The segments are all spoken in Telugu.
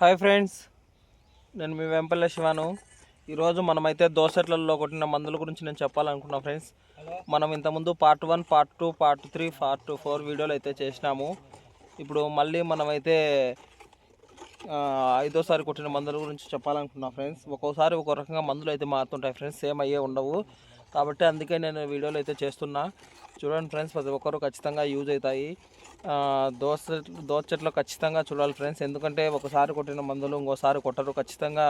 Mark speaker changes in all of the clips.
Speaker 1: హాయ్ ఫ్రెండ్స్ నేను మీ వెంపల్ల శివాను. ఈరోజు మనమైతే దోసెట్లలో కొట్టిన మందుల గురించి నేను చెప్పాలనుకున్నా ఫ్రెండ్స్. మనం ఇంతకుముందు part one part two part three part four వీడియోలు అయితే చేసినాము. ఇప్పుడు మళ్ళీ మనమైతే ఐదోసారి కొట్టిన మందుల గురించి చెప్పాలనుకున్నా ఫ్రెండ్స్. ఒక్కోసారి ఒక్కో రకంగా మందులు అయితే మారుతుంటాయి ఫ్రెండ్స్. సేమ్ అయ్యే ఉండవు. కాబట్టి అందుకే నేను వీడియోలు అయితే చేస్తున్నా. చూడండి ఫ్రెండ్స్ ప్రతి ఒక్కరు ఖచ్చితంగా యూజ్ అవుతాయి. దోస దోస చెట్లు ఖచ్చితంగా చూడాలి ఫ్రెండ్స్. ఎందుకంటే ఒకసారి కొట్టిన మందులు ఇంకోసారి కొట్టరు. ఖచ్చితంగా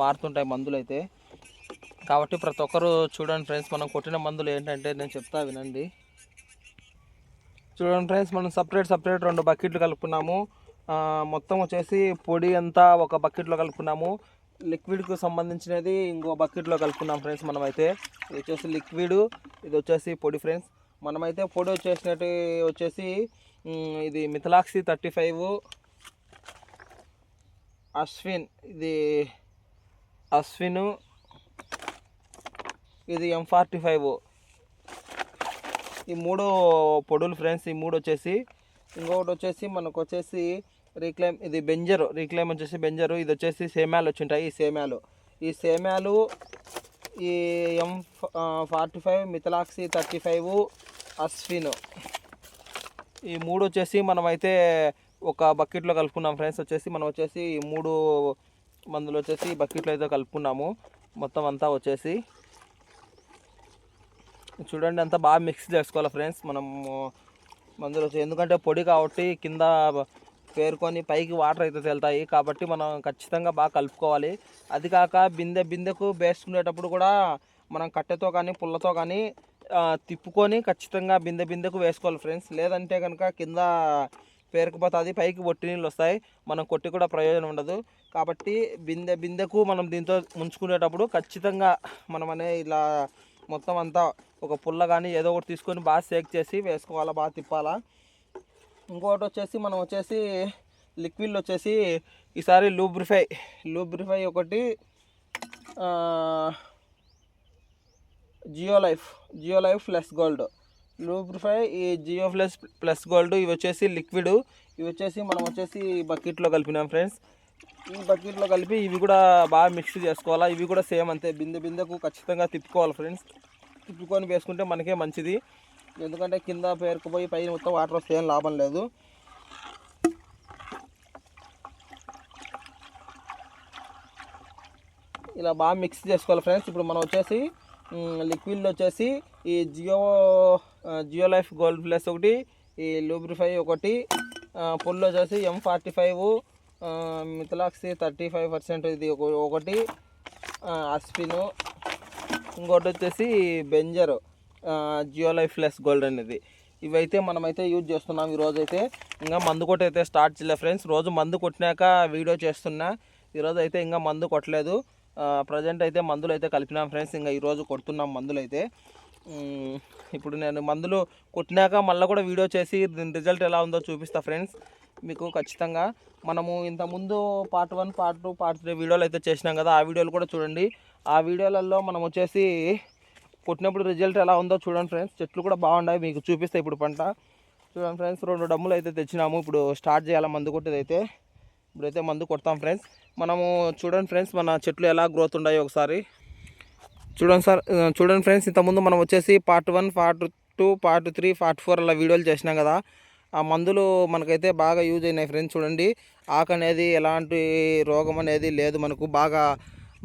Speaker 1: మారుతుంటాయి మందులు అయితే. కాబట్టి ప్రతి ఒక్కరు చూడండి ఫ్రెండ్స్ మనం కొట్టిన మందులు ఏంటంటే నేను చెప్తా వినండి. చూడండి ఫ్రెండ్స్ మనం సపరేట్ సపరేట్ రెండు బకెట్లు కలుపుకున్నాము. మొత్తం వచ్చేసి పొడి అంతా ఒక బకెట్లో కలుపుకున్నాము. లిక్విడ్కు సంబంధించినది ఇంకో బకెట్లో కలుపుకున్నాం ఫ్రెండ్స్ మనమైతే. ఇది వచ్చేసి లిక్విడ్ ఇది వచ్చేసి పొడి ఫ్రెండ్స్ మనమైతే పొడి వచ్చేసినట్టు వచ్చేసి ఇది మిథలాక్సీ థర్టీ ఫైవ్ అశ్విన్ ఇది అశ్విన్ ఇది ఎం ఫార్టీ ఫైవ్ ఈ మూడు పొడులు ఫ్రెండ్స్ ఈ మూడు వచ్చేసి. ఇంకొకటి వచ్చేసి మనకు వచ్చేసి రీక్లైమ్ ఇది బెంజరు. రీక్లైమ్ వచ్చేసి బెంజరు ఇది వచ్చేసి సేమ్యాలు వచ్చింటాయి ఈ సేమ్యాలు. ఈ సేమ్యాలు ఈ M forty five metalaxyl thirty five అస్ఫిన్ ఈ మూడు వచ్చేసి మనమైతే ఒక బకెట్లో కలుపుకున్నాం ఫ్రెండ్స్. వచ్చేసి మనం వచ్చేసి ఈ మూడు మందులు వచ్చేసి బకెట్లో అయితే కలుపుకున్నాము. మొత్తం అంతా వచ్చేసి చూడండి అంతా బాగా మిక్స్ చేసుకోవాలి ఫ్రెండ్స్. మనము మందులు వచ్చి ఎందుకంటే పొడి కాబట్టి కింద పేరుకొని పైకి వాటర్ అయితే వెళ్తాయి కాబట్టి మనం ఖచ్చితంగా బాగా కలుపుకోవాలి. అది కాక బిందె బిందెకు వేసుకునేటప్పుడు కూడా మనం కట్టెతో కానీ పుల్లతో కానీ తిప్పుకొని ఖచ్చితంగా బిందె బిందెకు వేసుకోవాలి ఫ్రెండ్స్. లేదంటే కనుక కింద పేరుకుపోతుంది పైకి ఒట్టి నీళ్ళు వస్తాయి. మనం కొట్టి కూడా ప్రయోజనం ఉండదు. కాబట్టి బిందె బిందెకు మనం దీంతో ముంచుకునేటప్పుడు ఖచ్చితంగా మనం అనే ఇలా మొత్తం అంతా ఒక పుల్ల కానీ ఏదో ఒకటి తీసుకొని బాగా సేక్ చేసి వేసుకోవాలా బాగా తిప్పాలా. ఇంకోటి వచ్చేసి మనం వచ్చేసి లిక్విడ్ వచ్చేసి ఈసారి లూబ్రిఫై లూబ్రిఫై ఒకటి Geolife Geolife plus gold. Lubrify ఈ జియో ప్లస్ ప్లస్ గోల్డ్ ఇవి వచ్చేసి లిక్విడ్ ఇవి వచ్చేసి మనం వచ్చేసి బకెట్లో కలిపినాం ఫ్రెండ్స్. ఈ బకెట్లో కలిపి ఇవి కూడా బాగా మిక్స్ చేసుకోవాలా? ఇవి కూడా సేమ్ అంతే బిందె బిందెకు ఖచ్చితంగా తిప్పుకోవాలి ఫ్రెండ్స్. తిప్పుకొని వేసుకుంటే మనకే మంచిది. ఎందుకంటే కింద పేరుకుపోయి పైన మొత్తం వాటర్ వస్తే ఏం లాభం లేదు. ఇలా బాగా మిక్స్ చేసుకోవాలి ఫ్రెండ్స్ ఇప్పుడు మనం వచ్చేసి లిక్విడ్లో వచ్చేసి ఈ Geo Jio life gold plus ఒకటి ఈ లూబ్రిఫై ఒకటి ఆ, పుల్లో వచ్చేసి M forty five metalaxyl thirty five percent ఇది ఒకటి ఆ, అస్పిను ఇంకోటి వచ్చేసి బెంజరు జియో లైఫ్ ప్లస్ గోల్డ్ అనేది. ఇవైతే మనమైతే యూజ్ చేస్తున్నాం. ఈరోజు అయితే ఇంకా మందు కొట్టి అయితే స్టార్ట్ చేయలే ఫ్రెండ్స్ రోజు మందు కొట్టినాక వీడియో చేస్తున్నా. ఈరోజు అయితే ఇంకా మందు కొట్టలేదు. ప్రజెంట్ అయితే మందులు అయితే కలిపినాం ఫ్రెండ్స్ ఇంకా ఈరోజు కొడుతున్నాం మందులు అయితే ఇప్పుడు నేను మందులు కొట్టినాక మళ్ళీ కూడా వీడియో చేసి దీని రిజల్ట్ ఎలా ఉందో చూపిస్తా ఫ్రెండ్స్ మీకు ఖచ్చితంగా మనము ఇంతకుముందు part one part two part three వీడియోలు అయితే చేసినాం కదా. ఆ వీడియోలు కూడా చూడండి. ఆ వీడియోలలో మనం వచ్చేసి కొట్టినప్పుడు రిజల్ట్ ఎలా ఉందో చూడండి ఫ్రెండ్స్ చెట్లు కూడా బాగున్నాయి మీకు చూపిస్తే ఇప్పుడు పంట. చూడండి ఫ్రెండ్స్ రెండు డమ్ములు అయితే తెచ్చినాము. ఇప్పుడు స్టార్ట్ చేయాలి మందు కొట్టేది అయితే ఇప్పుడైతే మందు కొడతాం ఫ్రెండ్స్ మనము చూడండి ఫ్రెండ్స్ మన చెట్లు ఎలా గ్రోత్ ఉన్నాయో ఒకసారి. చూడండి సార్ చూడండి ఫ్రెండ్స్ ఇంతకుముందు మనం వచ్చేసి part one part two part three part four అలా వీడియోలు చేసినాం కదా. ఆ మందులు మనకైతే బాగా యూజ్ అయినాయి ఫ్రెండ్స్ చూడండి. ఆకు అనేది ఎలాంటి రోగం అనేది లేదు మనకు. బాగా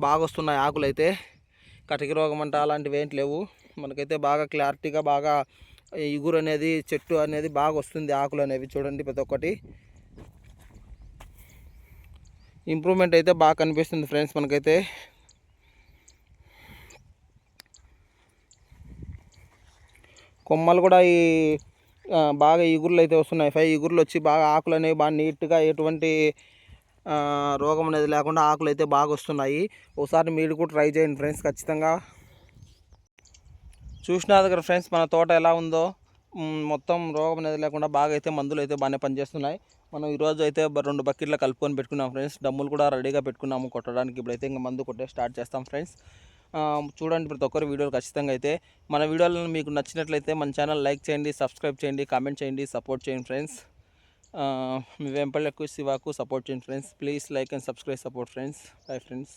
Speaker 1: బాగా వస్తున్నాయి ఆకులు అయితే కటిక రోగం అంట అలాంటివి ఏంటి లేవు. మనకైతే బాగా క్లారిటీగా బాగా ఇగురు అనేది చెట్టు అనేది బాగా వస్తుంది ఆకులు అనేవి చూడండి ప్రతి ఒక్కటి. ఇంప్రూవ్మెంట్ అయితే బాగా కనిపిస్తుంది ఫ్రెండ్స్ మనకైతే. కొమ్మలు కూడా ఈ బాగా ఇగుర్లు అయితే వస్తున్నాయి. ఫైవ్ ఇగుర్లు వచ్చి బాగా ఆకులు అనేవి బాగా నీట్గా ఎటువంటి రోగం అనేది లేకుండా ఆకులు అయితే బాగా వస్తున్నాయి. ఒకసారి మీరు కూడా ట్రై చేయండి ఫ్రెండ్స్ ఖచ్చితంగా. చూసినా దగ్గర ఫ్రెండ్స్ మన తోట ఎలా ఉందో. మొత్తం రోగం అనేది లేకుండా బాగా అయితే మందులు అయితే బాగానే పనిచేస్తున్నాయి. మనం ఈరోజు అయితే రెండు బకెట్లు కలుపుకొని పెట్టుకున్నాం ఫ్రెండ్స్. డమ్ములు కూడా రెడీగా పెట్టుకున్నాము కొట్టడానికి. ఇప్పుడైతే ఇంకా మందు కొట్టే స్టార్ట్ చేస్తాం ఫ్రెండ్స్. చూడండి ప్రతి ఒక్కరు వీడియోలు ఖచ్చితంగా అయితే. మన వీడియోలను మీకు నచ్చినట్లయితే మన ఛానల్ లైక్ చేయండి సబ్స్క్రైబ్ చేయండి కామెంట్ చేయండి సపోర్ట్ చేయండి ఫ్రెండ్స్. మీ వెంపళ్ళకు శివాకు సపోర్ట్ చేయండి friends. Please like and subscribe support friends. Bye friends.